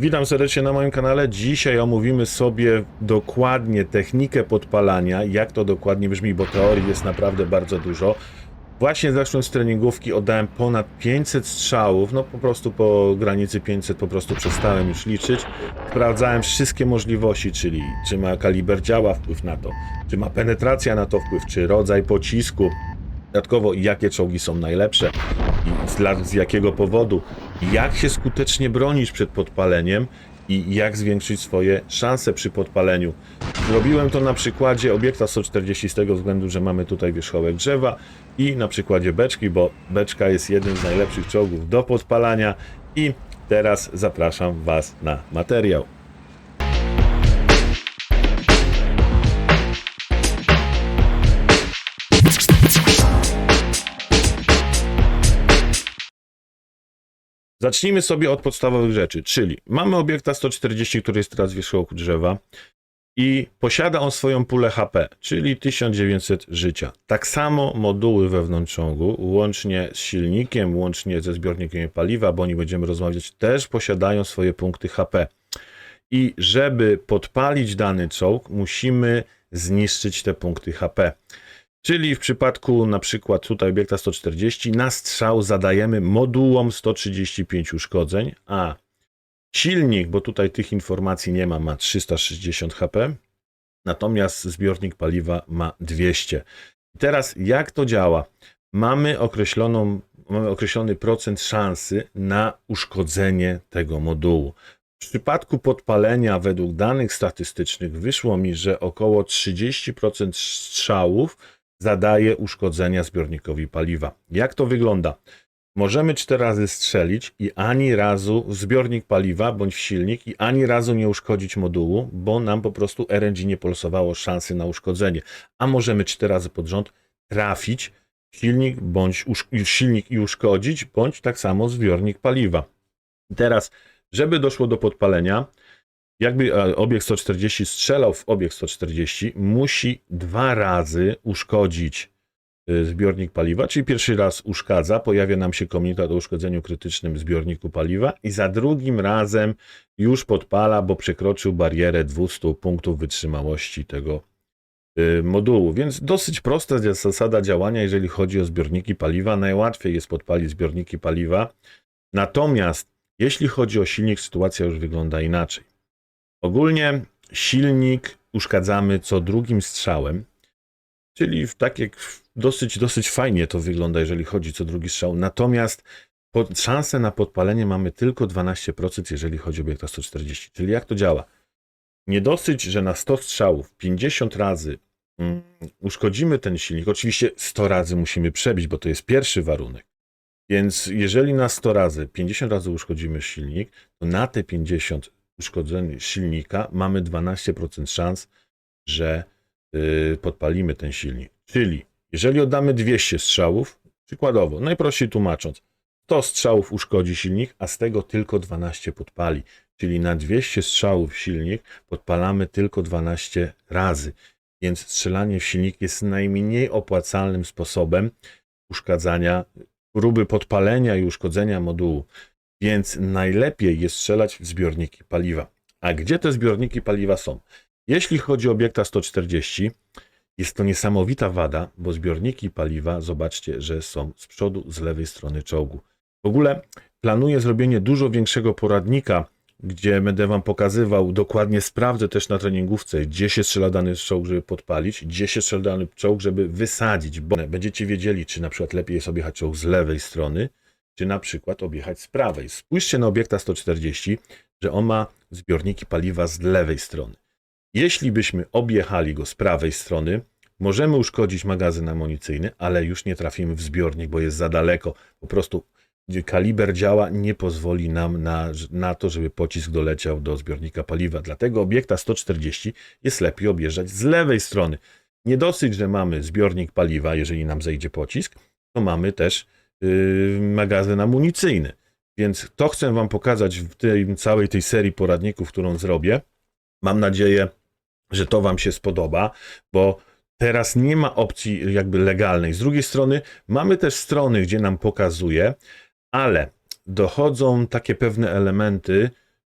Witam serdecznie na moim kanale. Dzisiaj omówimy sobie dokładnie technikę podpalania, jak to dokładnie brzmi, bo teorii jest naprawdę bardzo dużo. Właśnie zacznąć z treningówki, oddałem ponad 500 strzałów, no po prostu po granicy 500 po prostu przestałem już liczyć. Sprawdzałem wszystkie możliwości, czyli czy ma kaliber działa wpływ na to, czy ma penetracja na to wpływ, czy rodzaj pocisku, Dodatkowo, jakie czołgi są najlepsze i z, z jakiego powodu, jak się skutecznie bronić przed podpaleniem i jak zwiększyć swoje szanse przy podpaleniu. Zrobiłem to na przykładzie obiekta 140 z tego względu, że mamy tutaj wierzchołek drzewa i na przykładzie beczki, bo beczka jest jednym z najlepszych czołgów do podpalania i teraz zapraszam Was na materiał. Zacznijmy sobie od podstawowych rzeczy, czyli mamy obiekta 140, który jest teraz w wierzchołku drzewa i posiada on swoją pulę HP, czyli 1900 życia. Tak samo moduły wewnątrz ciągu, łącznie z silnikiem, łącznie ze zbiornikiem paliwa, bo o nich będziemy rozmawiać, też posiadają swoje punkty HP. I żeby podpalić dany czołg, musimy zniszczyć te punkty HP. Czyli w przypadku na przykład tutaj obiekta 140 na strzał zadajemy modułom 135 uszkodzeń, a silnik, bo tutaj tych informacji nie ma, ma 360 HP, natomiast zbiornik paliwa ma 200. I teraz jak to działa? Mamy określoną, mamy określony procent szansy na uszkodzenie tego modułu. W przypadku podpalenia według danych statystycznych wyszło mi, że około 30% strzałów zadaje uszkodzenia zbiornikowi paliwa. Jak to wygląda? Możemy cztery razy strzelić i ani razu w zbiornik paliwa bądź w silnik i ani razu nie uszkodzić modułu, bo nam po prostu RNG nie polosowało szansy na uszkodzenie. A możemy cztery razy pod rząd trafić silnik bądź silnik i uszkodzić, bądź tak samo zbiornik paliwa. Teraz, żeby doszło do podpalenia, jakby e, obiekt 140 strzelał w obiekt 140, musi dwa razy uszkodzić y, zbiornik paliwa, czyli pierwszy raz uszkadza, pojawia nam się komunikat o uszkodzeniu krytycznym zbiorniku paliwa i za drugim razem już podpala, bo przekroczył barierę 200 punktów wytrzymałości tego y, modułu. Więc dosyć prosta zasada działania, jeżeli chodzi o zbiorniki paliwa. Najłatwiej jest podpalić zbiorniki paliwa. Natomiast jeśli chodzi o silnik, sytuacja już wygląda inaczej. Ogólnie silnik uszkadzamy co drugim strzałem, czyli w tak jak dosyć, dosyć fajnie to wygląda, jeżeli chodzi co drugi strzał. Natomiast pod, szansę na podpalenie mamy tylko 12%, jeżeli chodzi o obiekta 140. Czyli jak to działa? Nie dosyć, że na 100 strzałów 50 razy mm, uszkodzimy ten silnik. Oczywiście 100 razy musimy przebić, bo to jest pierwszy warunek. Więc jeżeli na 100 razy 50 razy uszkodzimy silnik, to na te 50 uszkodzeń silnika mamy 12% szans, że y, podpalimy ten silnik. Czyli jeżeli oddamy 200 strzałów, przykładowo, najprościej tłumacząc, 100 strzałów uszkodzi silnik, a z tego tylko 12 podpali. Czyli na 200 strzałów silnik podpalamy tylko 12 razy. Więc strzelanie w silnik jest najmniej opłacalnym sposobem uszkadzania, próby podpalenia i uszkodzenia modułu. Więc najlepiej jest strzelać w zbiorniki paliwa. A gdzie te zbiorniki paliwa są? Jeśli chodzi o obiekta 140, jest to niesamowita wada, bo zbiorniki paliwa, zobaczcie, że są z przodu, z lewej strony czołgu. W ogóle planuję zrobienie dużo większego poradnika, gdzie będę Wam pokazywał, dokładnie sprawdzę też na treningówce, gdzie się strzela dany czołg, żeby podpalić, gdzie się strzela dany czołg, żeby wysadzić, bo będziecie wiedzieli, czy na przykład lepiej jest objechać czołg z lewej strony, czy na przykład objechać z prawej. Spójrzcie na obiekta 140, że on ma zbiorniki paliwa z lewej strony. Jeśli byśmy objechali go z prawej strony, możemy uszkodzić magazyn amunicyjny, ale już nie trafimy w zbiornik, bo jest za daleko. Po prostu kaliber działa nie pozwoli nam na, na to, żeby pocisk doleciał do zbiornika paliwa. Dlatego obiekta 140 jest lepiej objeżdżać z lewej strony. Nie dosyć, że mamy zbiornik paliwa, jeżeli nam zejdzie pocisk, to mamy też magazyn amunicyjny. Więc to chcę Wam pokazać w tej całej tej serii poradników, którą zrobię. Mam nadzieję, że to Wam się spodoba, bo teraz nie ma opcji jakby legalnej. Z drugiej strony mamy też strony, gdzie nam pokazuje, ale dochodzą takie pewne elementy,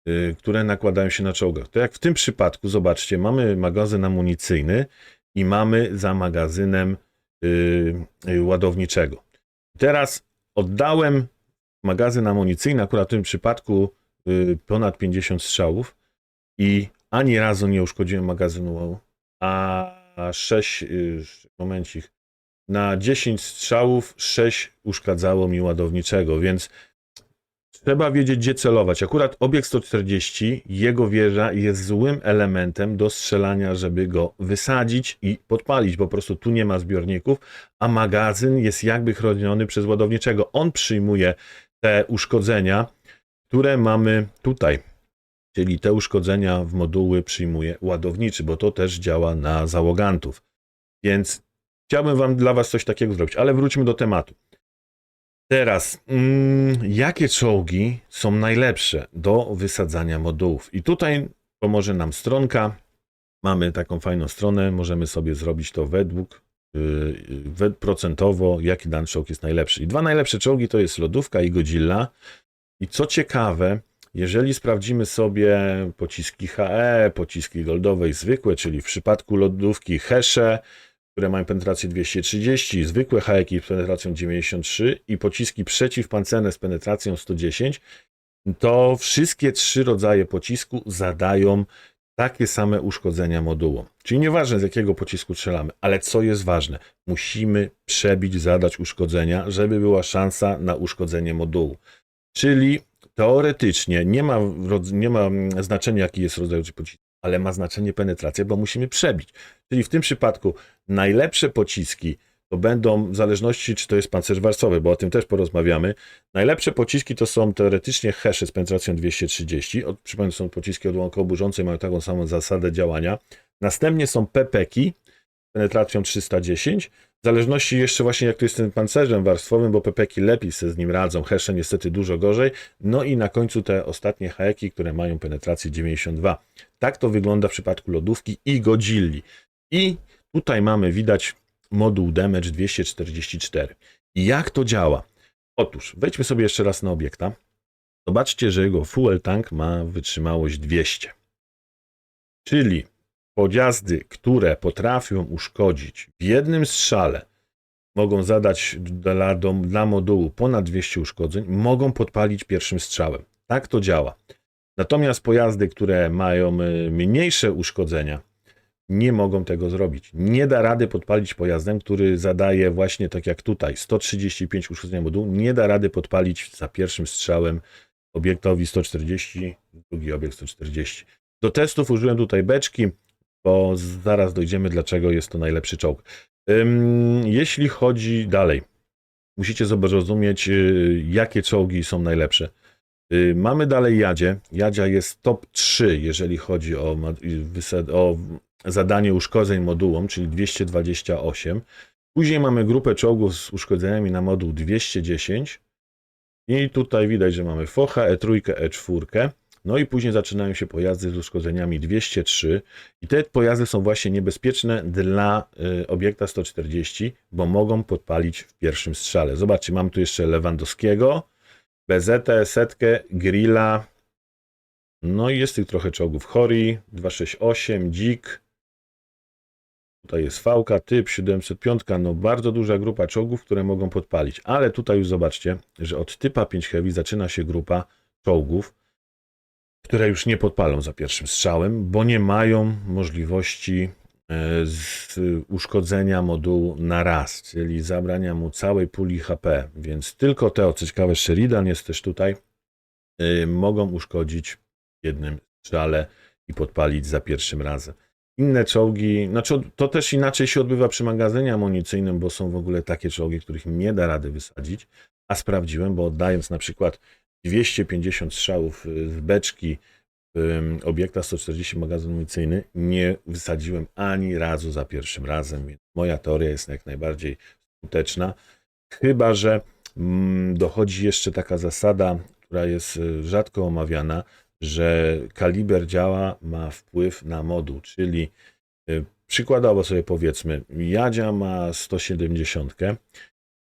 y, które nakładają się na czołgach. To jak w tym przypadku, zobaczcie, mamy magazyn amunicyjny i mamy za magazynem y, y, ładowniczego. Teraz oddałem magazyn amunicyjny, akurat w tym przypadku y, ponad 50 strzałów i ani razu nie uszkodziłem magazynu, a 6, y, momencik, na 10 strzałów 6 uszkadzało mi ładowniczego, więc trzeba wiedzieć, gdzie celować. Akurat obiekt 140, jego wieża jest złym elementem do strzelania, żeby go wysadzić i podpalić. Po prostu tu nie ma zbiorników, a magazyn jest jakby chroniony przez ładowniczego. On przyjmuje te uszkodzenia, które mamy tutaj. Czyli te uszkodzenia w moduły przyjmuje ładowniczy, bo to też działa na załogantów. Więc chciałbym wam dla was coś takiego zrobić, ale wróćmy do tematu. Teraz, mm, jakie czołgi są najlepsze do wysadzania modułów? I tutaj pomoże nam stronka. Mamy taką fajną stronę, możemy sobie zrobić to według yy, procentowo, jaki dany czołg jest najlepszy. I dwa najlepsze czołgi to jest lodówka i Godzilla. I co ciekawe, jeżeli sprawdzimy sobie pociski HE, pociski goldowe i zwykłe, czyli w przypadku lodówki Hesze, które mają penetrację 230, zwykłe hajeki z penetracją 93 i pociski przeciwpancerne z penetracją 110, to wszystkie trzy rodzaje pocisku zadają takie same uszkodzenia modułom. Czyli nieważne z jakiego pocisku strzelamy, ale co jest ważne, musimy przebić, zadać uszkodzenia, żeby była szansa na uszkodzenie modułu. Czyli teoretycznie nie ma, nie ma mm, znaczenia, jaki jest rodzaj pocisku, ale ma znaczenie penetracja, bo musimy przebić. Czyli w tym przypadku najlepsze pociski to będą, w zależności czy to jest pancerz warstwowy, bo o tym też porozmawiamy, najlepsze pociski to są teoretycznie hesze z penetracją 230. Od, przypomnę, są pociski odłamkowo-burzące, mają taką samą zasadę działania. Następnie są pepeki z penetracją 310. W zależności jeszcze właśnie jak to jest z tym pancerzem warstwowym, bo pepeki lepiej sobie z nim radzą, hesze niestety dużo gorzej. No i na końcu te ostatnie hajeki, które mają penetrację 92. Tak to wygląda w przypadku lodówki i Godzilli. I tutaj mamy, widać moduł Damage 244. I jak to działa? Otóż, wejdźmy sobie jeszcze raz na obiekta. Zobaczcie, że jego fuel tank ma wytrzymałość 200. Czyli pojazdy, które potrafią uszkodzić w jednym strzale, mogą zadać dla, dla modułu ponad 200 uszkodzeń, mogą podpalić pierwszym strzałem. Tak to działa. Natomiast pojazdy, które mają y, mniejsze uszkodzenia, nie mogą tego zrobić. Nie da rady podpalić pojazdem, który zadaje właśnie tak jak tutaj 135 uszkodzenia modułu, nie da rady podpalić za pierwszym strzałem obiektowi 140, drugi obiekt 140. Do testów użyłem tutaj beczki, bo zaraz dojdziemy, dlaczego jest to najlepszy czołg. Jeśli chodzi dalej, musicie zrozumieć, y, jakie czołgi są najlepsze. Y, Mamy dalej Jadzie. Jadzia jest top 3, jeżeli chodzi o, y, o zadanie uszkodzeń modułom, czyli 228. Później mamy grupę czołgów z uszkodzeniami na moduł 210. I tutaj widać, że mamy Focha, E3, E4. No i później zaczynają się pojazdy z uszkodzeniami 203. I te pojazdy są właśnie niebezpieczne dla y, obiekta 140, bo mogą podpalić w pierwszym strzale. Zobaczcie, mam tu jeszcze Lewandowskiego, BZ, setkę, Grilla. No i jest tych trochę czołgów. Hori, 268, Dzik. Tutaj jest Fałka, typ 705. No bardzo duża grupa czołgów, które mogą podpalić. Ale tutaj już zobaczcie, że od typa 5 Heavy zaczyna się grupa czołgów, które już nie podpalą za pierwszym strzałem, bo nie mają możliwości z uszkodzenia modułu na raz, czyli zabrania mu całej puli HP. Więc tylko te, o co ciekawe, Sheridan jest też tutaj, y, mogą uszkodzić jednym strzale i podpalić za pierwszym razem. Inne czołgi, znaczy to też inaczej się odbywa przy magazynie amunicyjnym, bo są w ogóle takie czołgi, których nie da rady wysadzić, a sprawdziłem, bo oddając na przykład 250 strzałów y, z beczki obiekta 140 magazyn amunicyjny, nie wysadziłem ani razu za pierwszym razem, więc moja teoria jest jak najbardziej skuteczna, chyba że mm, dochodzi jeszcze taka zasada, która jest y, rzadko omawiana, że kaliber działa ma wpływ na moduł, czyli y, przykładowo sobie powiedzmy, Jadzia ma 170,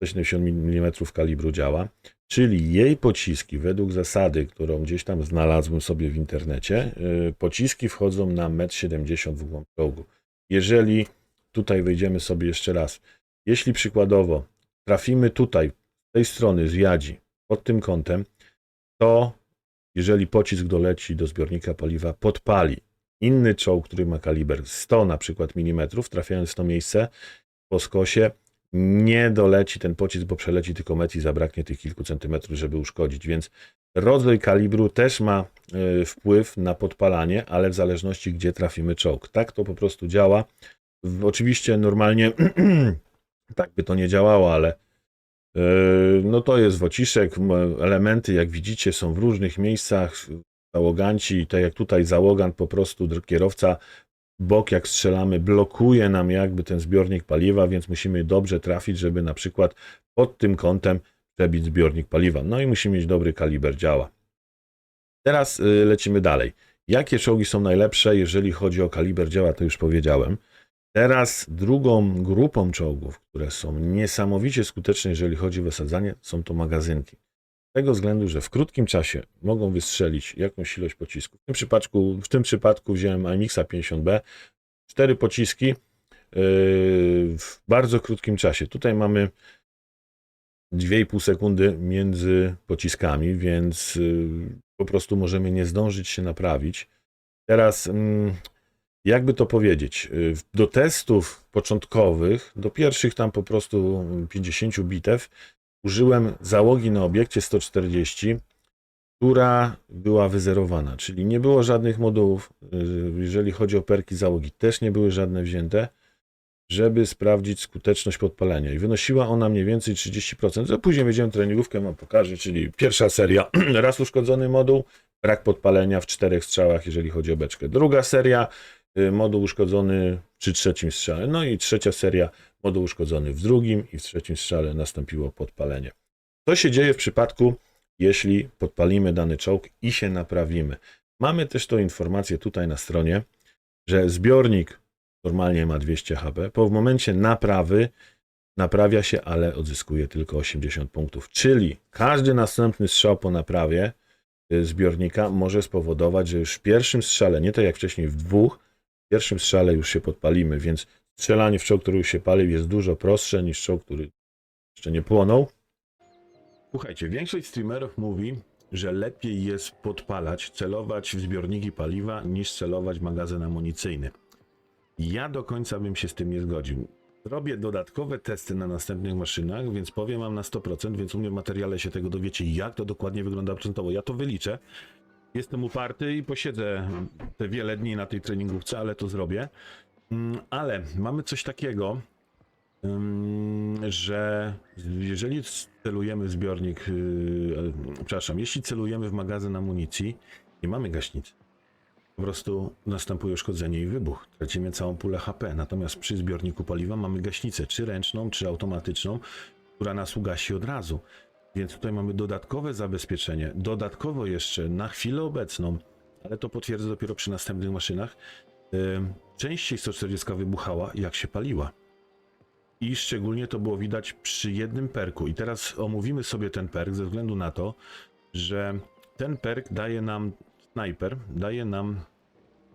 170 mm kalibru działa, Czyli jej pociski, według zasady, którą gdzieś tam znalazłem sobie w internecie, y, pociski wchodzą na 1,70 m w głąb czołgu. Jeżeli tutaj wejdziemy sobie jeszcze raz, jeśli przykładowo trafimy tutaj, z tej strony, z jadzi, pod tym kątem, to jeżeli pocisk doleci do zbiornika paliwa, podpali inny czołg, który ma kaliber 100 na przykład milimetrów, trafiając w to miejsce po skosie, nie doleci ten pocisk, bo przeleci tylko metr i zabraknie tych kilku centymetrów, żeby uszkodzić. Więc rodzaj kalibru też ma y, wpływ na podpalanie, ale w zależności gdzie trafimy czołg. Tak to po prostu działa. Oczywiście normalnie tak by to nie działało, ale y, no to jest wociszek. Elementy, jak widzicie, są w różnych miejscach. Załoganci, tak jak tutaj załogant, po prostu kierowca bok jak strzelamy blokuje nam jakby ten zbiornik paliwa, więc musimy dobrze trafić, żeby na przykład pod tym kątem przebić zbiornik paliwa. No i musimy mieć dobry kaliber działa. Teraz y, lecimy dalej. Jakie czołgi są najlepsze, jeżeli chodzi o kaliber działa, to już powiedziałem. Teraz drugą grupą czołgów, które są niesamowicie skuteczne, jeżeli chodzi o wysadzanie, są to magazynki. Z tego względu, że w krótkim czasie mogą wystrzelić jakąś ilość pocisków. W tym przypadku, w tym przypadku wziąłem IMIXa 50B, cztery pociski yy, w bardzo krótkim czasie. Tutaj mamy 2,5 sekundy między pociskami, więc yy, po prostu możemy nie zdążyć się naprawić. Teraz, mm, jakby to powiedzieć, yy, do testów początkowych, do pierwszych tam po prostu 50 bitew, użyłem załogi na obiekcie 140, która była wyzerowana, czyli nie było żadnych modułów. yy, Jeżeli chodzi o perki załogi, też nie były żadne wzięte, żeby sprawdzić skuteczność podpalenia. I wynosiła ona mniej więcej 30%. No, Później będziemy treningówkę wam pokażę, czyli pierwsza seria, raz uszkodzony moduł, brak podpalenia w czterech strzałach, jeżeli chodzi o beczkę. Druga seria, moduł uszkodzony przy trzecim strzale. No i trzecia seria, moduł uszkodzony w drugim i w trzecim strzale nastąpiło podpalenie. Co się dzieje w przypadku, jeśli podpalimy dany czołg i się naprawimy? Mamy też tą informację tutaj na stronie, że zbiornik normalnie ma 200 HP. Po w momencie naprawy naprawia się, ale odzyskuje tylko 80 punktów. Czyli każdy następny strzał po naprawie y, zbiornika może spowodować, że już w pierwszym strzale, nie tak jak wcześniej w dwóch, w pierwszym strzale już się podpalimy, więc strzelanie w czołg, który już się palił, jest dużo prostsze niż czołg, który jeszcze nie płonął. Słuchajcie, większość streamerów mówi, że lepiej jest podpalać, celować w zbiorniki paliwa, niż celować magazyn amunicyjny. Ja do końca bym się z tym nie zgodził. Robię dodatkowe testy na następnych maszynach, więc powiem wam na 100%, więc u mnie w materiale się tego dowiecie, jak to dokładnie wygląda procentowo. Ja to wyliczę. Jestem uparty i posiedzę te wiele dni na tej treningówce, ale to zrobię. Mm, Ale mamy coś takiego, ym, że jeżeli celujemy w zbiornik, e, przepraszam, jeśli celujemy w magazyn amunicji, nie mamy gaśnicy. Po prostu następuje uszkodzenie i wybuch. Tracimy całą pulę HP. Natomiast przy zbiorniku paliwa mamy gaśnicę, czy ręczną, czy automatyczną, która nas ugasi od razu. Więc tutaj mamy dodatkowe zabezpieczenie. Dodatkowo jeszcze na chwilę obecną, ale to potwierdzę dopiero przy następnych maszynach, częściej 140 wybuchała, jak się paliła. I szczególnie to było widać przy jednym perku. I teraz omówimy sobie ten perk ze względu na to, że ten perk daje nam, snajper, daje nam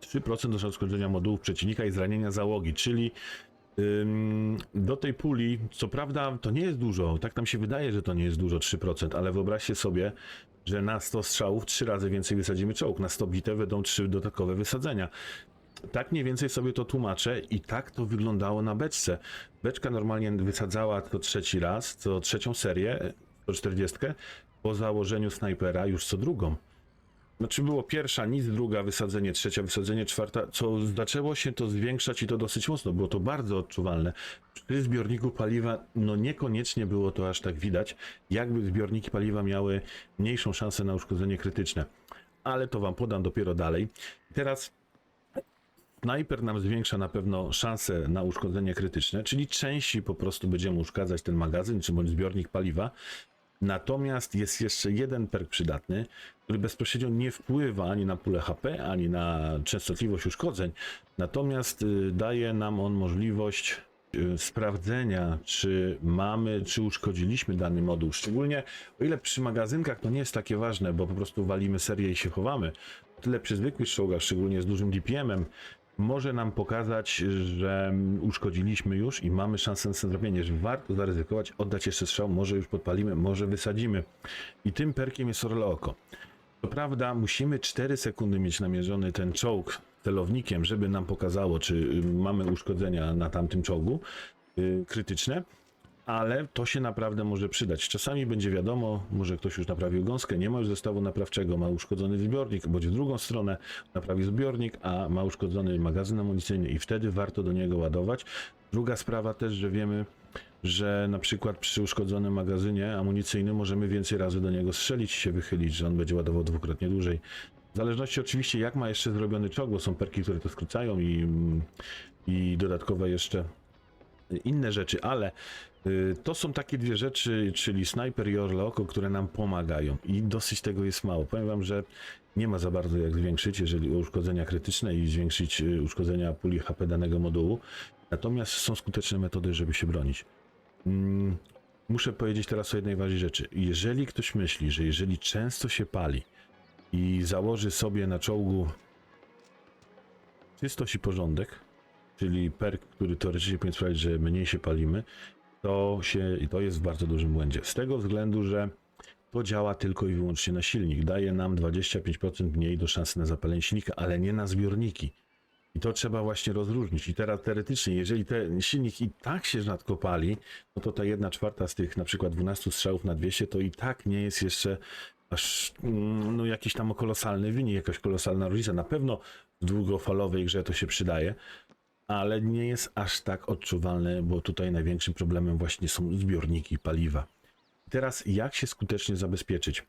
3% do uszkodzenia modułów przeciwnika i zranienia załogi, czyli do tej puli, co prawda to nie jest dużo, tak nam się wydaje, że to nie jest dużo, 3%, ale wyobraźcie sobie, że na 100 strzałów 3 razy więcej wysadzimy czołg, na 100 bitew będą 3 dodatkowe wysadzenia. Tak mniej więcej sobie to tłumaczę i tak to wyglądało na beczce. Beczka normalnie wysadzała to trzeci raz, co trzecią serię, 140, po założeniu snajpera już co drugą. Znaczy było pierwsza, nic druga, wysadzenie trzecia, wysadzenie czwarta, co zaczęło się to zwiększać i to dosyć mocno, było to bardzo odczuwalne. Przy zbiorniku paliwa, no niekoniecznie było to aż tak widać, jakby zbiorniki paliwa miały mniejszą szansę na uszkodzenie krytyczne. Ale to wam podam dopiero dalej. Teraz Snajper nam zwiększa na pewno szanse na uszkodzenie krytyczne, czyli częściej po prostu będziemy uszkadzać ten magazyn czy bądź zbiornik paliwa. Natomiast jest jeszcze jeden perk przydatny, który bezpośrednio nie wpływa ani na pulę HP, ani na częstotliwość uszkodzeń. Natomiast y, daje nam on możliwość y, sprawdzenia, czy mamy, czy uszkodziliśmy dany moduł. Szczególnie o ile przy magazynkach to nie jest takie ważne, bo po prostu walimy serię i się chowamy. O tyle przy zwykłych czołgach, szczególnie z dużym DPM-em, może nam pokazać, że uszkodziliśmy już i mamy szansę na zrobienie, że warto zaryzykować, oddać jeszcze strzał, może już podpalimy, może wysadzimy. I tym perkiem jest Orle Oko. To prawda, musimy 4 sekundy mieć namierzony ten czołg celownikiem, żeby nam pokazało, czy mamy uszkodzenia na tamtym czołgu y, krytyczne, ale to się naprawdę może przydać. Czasami będzie wiadomo, może ktoś już naprawił gąskę, nie ma już zestawu naprawczego, ma uszkodzony zbiornik, bądź w drugą stronę naprawił zbiornik, a ma uszkodzony magazyn amunicyjny i wtedy warto do niego ładować. Druga sprawa też, że wiemy, że na przykład przy uszkodzonym magazynie amunicyjnym możemy więcej razy do niego strzelić się wychylić, że on będzie ładował dwukrotnie dłużej. W zależności oczywiście jak ma jeszcze zrobiony czołg, bo są perki, które to skrócają i, i dodatkowe jeszcze inne rzeczy, ale y, to są takie dwie rzeczy, czyli snajper i orle które nam pomagają i dosyć tego jest mało. Powiem wam, że nie ma za bardzo jak zwiększyć, jeżeli uszkodzenia krytyczne i zwiększyć y, uszkodzenia puli HP danego modułu. Natomiast są skuteczne metody, żeby się bronić. Mm, Muszę powiedzieć teraz o jednej ważnej rzeczy. Jeżeli ktoś myśli, że jeżeli często się pali i założy sobie na czołgu czystość i porządek, czyli perk, który teoretycznie powinien sprawić, że mniej się palimy, to się to jest w bardzo dużym błędzie. Z tego względu, że to działa tylko i wyłącznie na silnik. Daje nam 25% mniej do szansy na zapalenie silnika, ale nie na zbiorniki. I to trzeba właśnie rozróżnić. I teraz teoretycznie, jeżeli ten silnik i tak się rzadko pali, no to ta jedna czwarta z tych na przykład 12 strzałów na 200 to i tak nie jest jeszcze aż mm, no, jakiś tam kolosalny wynik, jakaś kolosalna różnica. Na pewno w długofalowej grze to się przydaje, ale nie jest aż tak odczuwalne, bo tutaj największym problemem właśnie są zbiorniki paliwa. Teraz jak się skutecznie zabezpieczyć?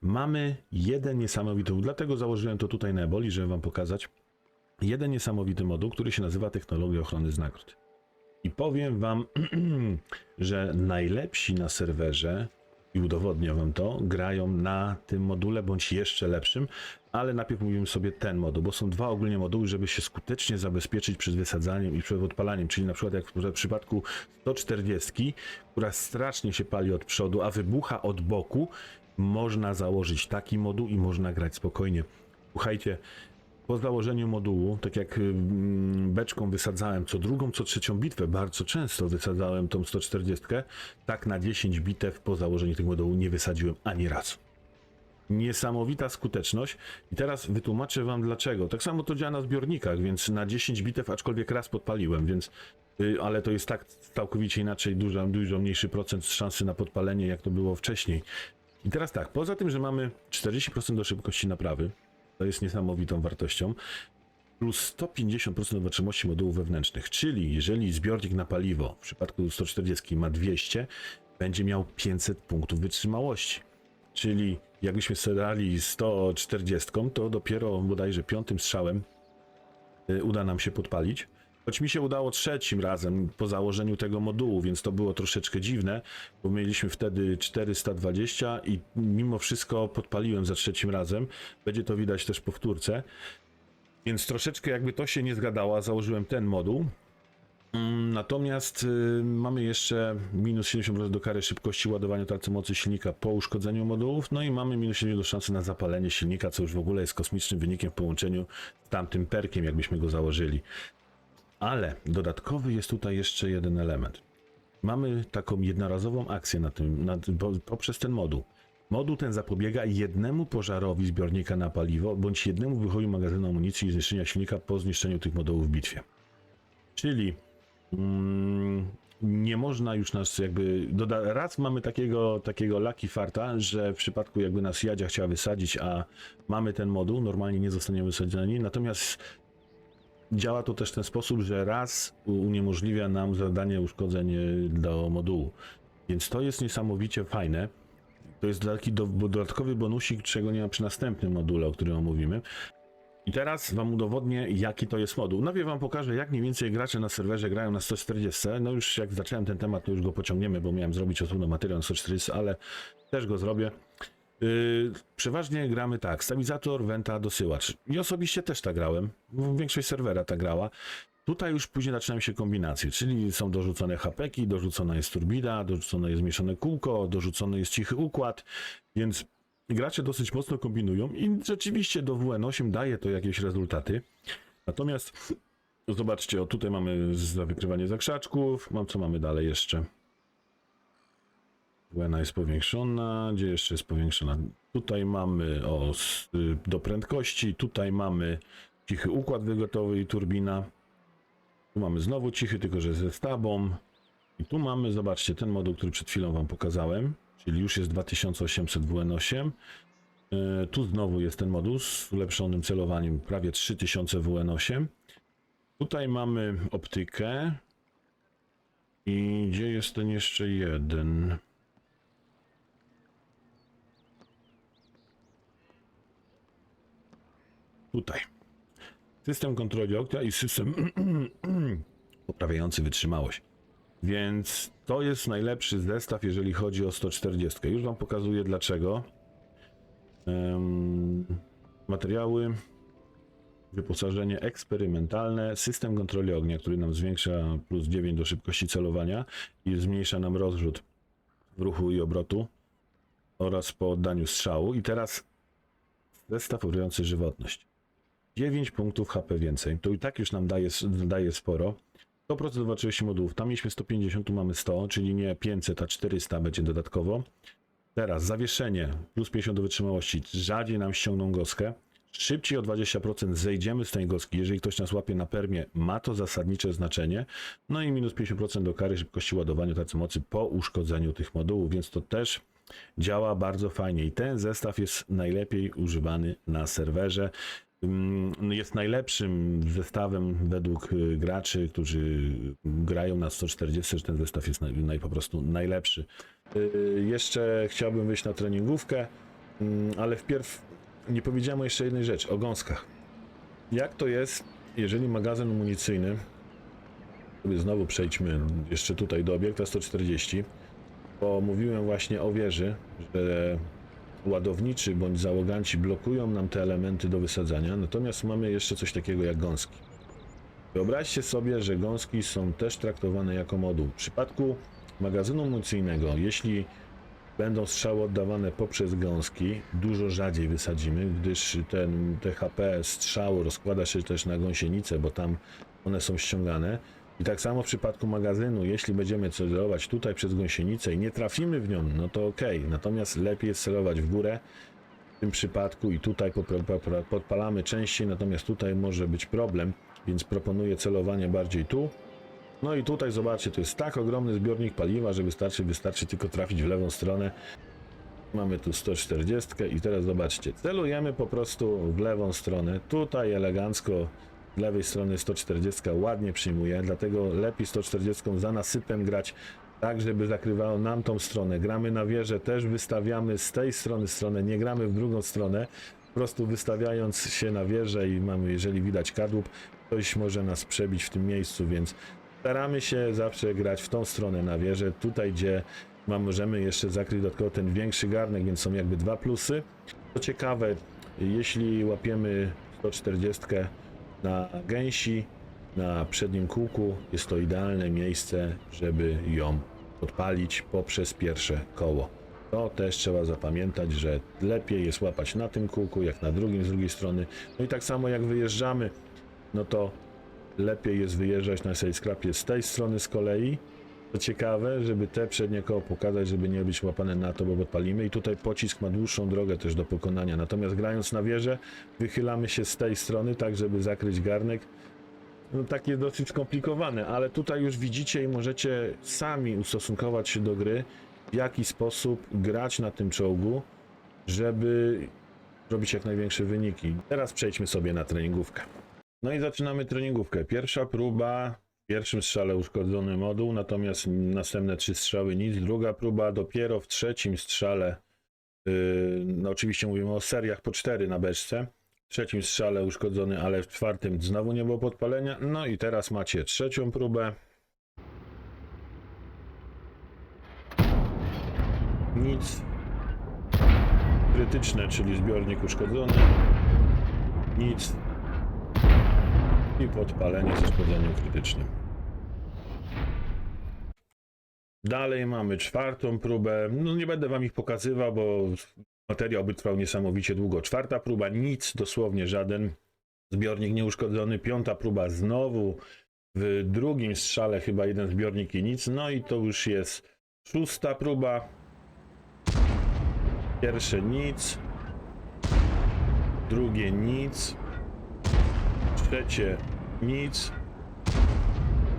Mamy jeden niesamowity, dlatego założyłem to tutaj na eboli, żeby wam pokazać, jeden niesamowity moduł, który się nazywa technologia ochrony z nagród. I powiem wam, że najlepsi na serwerze, i udowodnię wam to, grają na tym module, bądź jeszcze lepszym, ale najpierw mówimy sobie ten moduł, bo są dwa ogólnie moduły, żeby się skutecznie zabezpieczyć przed wysadzaniem i przed odpalaniem, czyli na przykład jak w przypadku 140, która strasznie się pali od przodu, a wybucha od boku, można założyć taki moduł i można grać spokojnie. Słuchajcie, po założeniu modułu, tak jak mm, beczką wysadzałem co drugą, co trzecią bitwę, bardzo często wysadzałem tą 140, tak na 10 bitew po założeniu tego modułu nie wysadziłem ani razu. Niesamowita skuteczność. I teraz wytłumaczę wam dlaczego. Tak samo to działa na zbiornikach, więc na 10 bitew, aczkolwiek raz podpaliłem, więc y, ale to jest tak całkowicie inaczej, dużo, dużo mniejszy procent szansy na podpalenie, jak to było wcześniej. I teraz tak, poza tym, że mamy 40% do szybkości naprawy, to jest niesamowitą wartością, plus 150% do wytrzymałości modułów wewnętrznych, czyli jeżeli zbiornik na paliwo w przypadku 140 ma 200, będzie miał 500 punktów wytrzymałości. Czyli jakbyśmy sedali 140, to dopiero bodajże piątym strzałem y, uda nam się podpalić. Choć mi się udało trzecim razem po założeniu tego modułu, więc to było troszeczkę dziwne, bo mieliśmy wtedy 420 i mimo wszystko podpaliłem za trzecim razem. Będzie to widać też w powtórce. Więc troszeczkę jakby to się nie zgadało, założyłem ten moduł. Mm, Natomiast y, mamy jeszcze minus 70% do kary szybkości ładowania utraty mocy silnika po uszkodzeniu modułów, no i mamy minus 70% do szansy na zapalenie silnika, co już w ogóle jest kosmicznym wynikiem w połączeniu z tamtym perkiem, jakbyśmy go założyli. Ale dodatkowy jest tutaj jeszcze jeden element. Mamy taką jednorazową akcję na tym, na, poprzez ten moduł. Moduł ten zapobiega jednemu pożarowi zbiornika na paliwo, bądź jednemu wychodowi magazynu amunicji i zniszczenia silnika po zniszczeniu tych modułów w bitwie. Czyli mm, nie można już nas jakby. Doda- raz mamy takiego, takiego lucky farta, że w przypadku jakby nas Jadzia chciała wysadzić, a mamy ten moduł, normalnie nie zostaniemy wysadzeni. Natomiast działa to też w ten sposób, że raz uniemożliwia nam zadanie uszkodzeń do modułu. Więc to jest niesamowicie fajne. To jest taki dodatkowy bonusik, czego nie ma przy następnym module, o którym omówimy. I teraz wam udowodnię, jaki to jest moduł. Najpierw wam pokażę, jak mniej więcej gracze na serwerze grają na 140. No już jak zacząłem ten temat, to już go pociągniemy, bo miałem zrobić osobny materiał na 140, ale też go zrobię. Yy, przeważnie gramy tak, stabilizator, wenta, dosyłacz. I osobiście też tak grałem. Większość serwera tak grała. Tutaj już później zaczynają się kombinacje, czyli są dorzucone hapeki, dorzucona jest turbina, dorzucone jest mieszane kółko, dorzucony jest cichy układ, więc gracze dosyć mocno kombinują i rzeczywiście do WN8 daje to jakieś rezultaty. Natomiast zobaczcie, o tutaj mamy za wykrywanie zakrzaczków, mam co mamy dalej jeszcze. WN jest powiększona, gdzie jeszcze jest powiększona? Tutaj mamy o, do prędkości, tutaj mamy cichy układ wygotowy i turbina. Tu mamy znowu cichy, tylko że ze stabą. I tu mamy, zobaczcie, ten moduł, który przed chwilą Wam pokazałem, czyli już jest 2800 WN8. Yy, Tu znowu jest ten moduł z ulepszonym celowaniem, prawie 3000 WN8. Tutaj mamy optykę. I gdzie jest ten jeszcze jeden? Tutaj. System kontroli ognia i system poprawiający wytrzymałość. Więc to jest najlepszy zestaw, jeżeli chodzi o 140. Już Wam pokazuję dlaczego. Em, materiały, wyposażenie eksperymentalne, system kontroli ognia, który nam zwiększa plus 9 do szybkości celowania i zmniejsza nam rozrzut ruchu i obrotu oraz po oddaniu strzału. I teraz zestaw poprawiający żywotność. 9 punktów HP więcej. To i tak już nam daje, daje sporo. 100% zobaczyłeś modułów. Tam mieliśmy 150, tu mamy 100, czyli nie 500, a 400 będzie dodatkowo. Teraz zawieszenie plus 50 do wytrzymałości. Rzadziej nam ściągną goskę. Szybciej o 20% zejdziemy z tej goski. Jeżeli ktoś nas łapie na permie, ma to zasadnicze znaczenie. No i minus 50% do kary szybkości ładowania tacy mocy po uszkodzeniu tych modułów, więc to też działa bardzo fajnie. I ten zestaw jest najlepiej używany na serwerze. Jest najlepszym zestawem według y, graczy, którzy grają na 140, że ten zestaw jest naj, naj, po prostu najlepszy. Y, Jeszcze chciałbym wyjść na treningówkę, ale wpierw nie powiedziałem jeszcze jednej rzeczy, o gąskach. Jak to jest, jeżeli magazyn amunicyjny, sobie znowu przejdźmy jeszcze tutaj do obiekta 140, bo mówiłem właśnie o wieży, że ładowniczy bądź załoganci blokują nam te elementy do wysadzania, natomiast mamy jeszcze coś takiego jak gąski. Wyobraźcie sobie, że gąski są też traktowane jako moduł. W przypadku magazynu amunicyjnego, jeśli będą strzały oddawane poprzez gąski, dużo rzadziej wysadzimy, gdyż ten THP strzału rozkłada się też na gąsienicę, bo tam one są ściągane. I tak samo w przypadku magazynu, jeśli będziemy celować tutaj przez gąsienicę i nie trafimy w nią, no to ok. Natomiast lepiej jest celować w górę w tym przypadku i tutaj podpalamy częściej, natomiast tutaj może być problem, więc proponuję celowanie bardziej tu. No i tutaj zobaczcie, to jest tak ogromny zbiornik paliwa, że wystarczy, wystarczy tylko trafić w lewą stronę. Mamy tu 140 i teraz zobaczcie, celujemy po prostu w lewą stronę. Tutaj elegancko lewej strony 140 ładnie przyjmuje, dlatego lepiej 140 za nasypem grać tak, żeby zakrywało nam tą stronę. Gramy na wieżę, też wystawiamy z tej strony stronę, nie gramy w drugą stronę. Po prostu wystawiając się na wieżę i mamy, jeżeli widać kadłub, ktoś może nas przebić w tym miejscu, więc staramy się zawsze grać w tą stronę na wieżę, tutaj gdzie ma, możemy jeszcze zakryć dodatkowo ten większy garnek, więc są jakby dwa plusy. Co ciekawe, jeśli łapiemy 140 na gęsi, na przednim kółku, jest to idealne miejsce, żeby ją podpalić poprzez pierwsze koło. To też trzeba zapamiętać, że lepiej jest łapać na tym kółku, jak na drugim z drugiej strony. No i tak samo jak wyjeżdżamy, no to lepiej jest wyjeżdżać na skrapie z tej strony z kolei. Ciekawe, żeby te przednie koło pokazać, żeby nie być łapane na to, bo podpalimy. I tutaj pocisk ma dłuższą drogę też do pokonania. Natomiast grając na wieżę, wychylamy się z tej strony, tak żeby zakryć garnek. No takie dosyć skomplikowane, ale tutaj już widzicie i możecie sami ustosunkować się do gry, w jaki sposób grać na tym czołgu, żeby robić jak największe wyniki. Teraz przejdźmy sobie na treningówkę. No i zaczynamy treningówkę. Pierwsza próba, pierwszym strzale uszkodzony moduł, natomiast następne trzy strzały nic. Druga próba dopiero w trzecim strzale, yy, no oczywiście mówimy o seriach po cztery na beczce. W trzecim strzale uszkodzony, ale w czwartym znowu nie było podpalenia. No i teraz macie trzecią próbę. Nic. Krytyczne, czyli zbiornik uszkodzony. Nic. I podpalenie ze szkodzeniem krytycznym. Dalej mamy czwartą próbę. No nie będę wam ich pokazywał, bo materiał by trwał niesamowicie długo. Czwarta próba, nic, dosłownie żaden zbiornik nieuszkodzony. Piąta próba znowu w drugim strzale chyba jeden zbiornik i nic. No i to już jest szósta próba. Pierwsze nic. Drugie nic. Trzecie nic.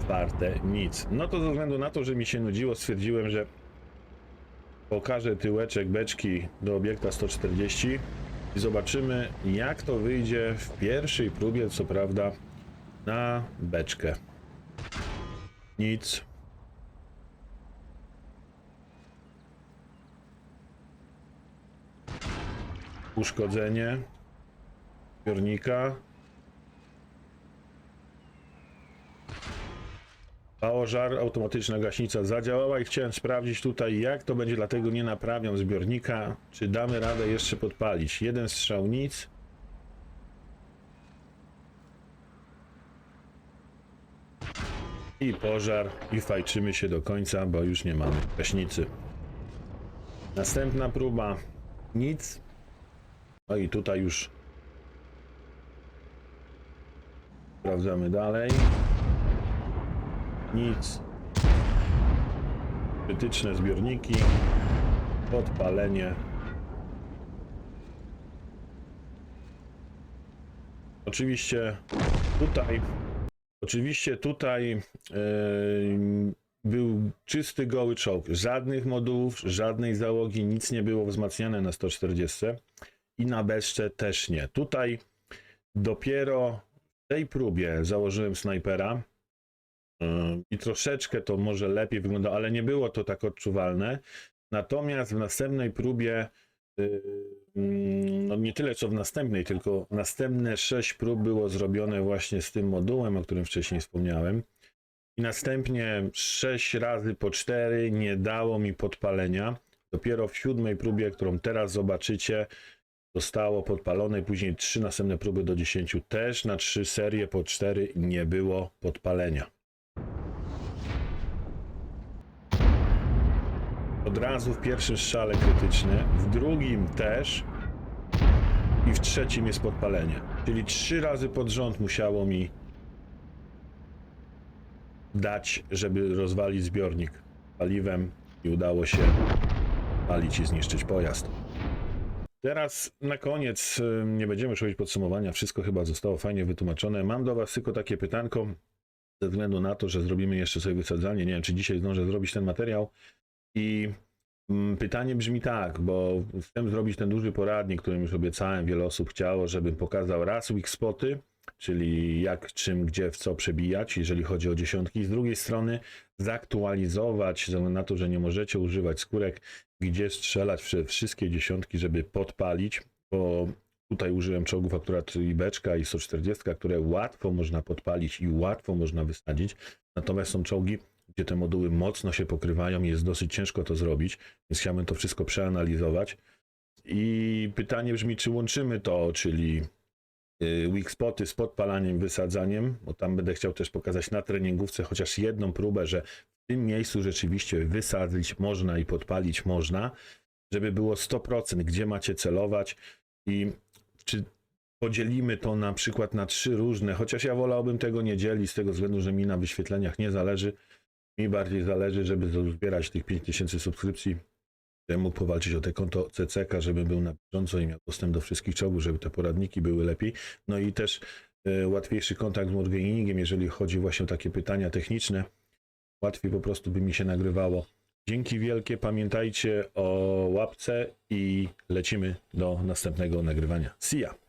Czwarte nic. No to ze względu na to, że mi się nudziło, stwierdziłem, że pokażę tyłeczek beczki do obiekta 140 i zobaczymy jak to wyjdzie w pierwszej próbie, co prawda, na beczkę. Nic. Uszkodzenie zbiornika. Pałożar, automatyczna gaśnica zadziałała i chciałem sprawdzić tutaj jak to będzie, dlatego nie naprawiam zbiornika, czy damy radę jeszcze podpalić. Jeden strzał nic. I pożar i fajczymy się do końca, bo już nie mamy gaśnicy. Następna próba nic. No i tutaj już sprawdzamy dalej. Nic. Krytyczne zbiorniki. Podpalenie. Oczywiście tutaj oczywiście tutaj yy, był czysty goły czołg. Żadnych modułów, żadnej załogi, nic nie było wzmacniane na 140 i na beszcze też nie. Tutaj dopiero w tej próbie założyłem snajpera i troszeczkę to może lepiej wygląda, ale nie było to tak odczuwalne. Natomiast w następnej próbie, yy, mm, no nie tyle co w następnej, tylko następne 6 prób było zrobione właśnie z tym modułem, o którym wcześniej wspomniałem. I następnie 6 razy po 4 nie dało mi podpalenia. Dopiero w siódmej próbie, którą teraz zobaczycie, zostało podpalone. Później trzy następne próby do 10 też na trzy serie po 4 nie było podpalenia. Od razu w pierwszym strzale krytyczny, w drugim też i w trzecim jest podpalenie. Czyli trzy razy pod rząd musiało mi dać, żeby rozwalić zbiornik paliwem i udało się palić i zniszczyć pojazd. Teraz na koniec nie będziemy już robić podsumowania, wszystko chyba zostało fajnie wytłumaczone. Mam do Was tylko takie pytanko, ze względu na to, że zrobimy jeszcze sobie wysadzanie. Nie wiem, czy dzisiaj zdążę zrobić ten materiał. I pytanie brzmi tak, bo chcę zrobić ten duży poradnik, którym już obiecałem, wiele osób chciało, żebym pokazał raz weak spoty, czyli jak, czym, gdzie, w co przebijać, jeżeli chodzi o dziesiątki. Z drugiej strony zaktualizować, ze względu na to, że nie możecie używać skórek, gdzie strzelać wszy- wszystkie dziesiątki, żeby podpalić, bo tutaj użyłem czołgów akurat i beczka i 140, które łatwo można podpalić i łatwo można wysadzić, natomiast są czołgi, gdzie te moduły mocno się pokrywają i jest dosyć ciężko to zrobić, więc chciałbym to wszystko przeanalizować. I pytanie brzmi, czy łączymy to, czyli y, weak spoty z podpalaniem, wysadzaniem, bo tam będę chciał też pokazać na treningówce chociaż jedną próbę, że w tym miejscu rzeczywiście wysadzić można i podpalić można, żeby było 100%, gdzie macie celować i czy podzielimy to na przykład na trzy różne, chociaż ja wolałbym tego nie dzielić z tego względu, że mi na wyświetleniach nie zależy. Mi bardziej zależy, żeby zbierać tych 5000 subskrypcji, żebym mógł powalczyć o te konto CCK, żeby był na bieżąco i miał dostęp do wszystkich czołgów, żeby te poradniki były lepiej. No i też e, łatwiejszy kontakt z Wargamingiem, jeżeli chodzi właśnie o takie pytania techniczne. Łatwiej po prostu by mi się nagrywało. Dzięki wielkie, pamiętajcie o łapce i lecimy do następnego nagrywania. See ya!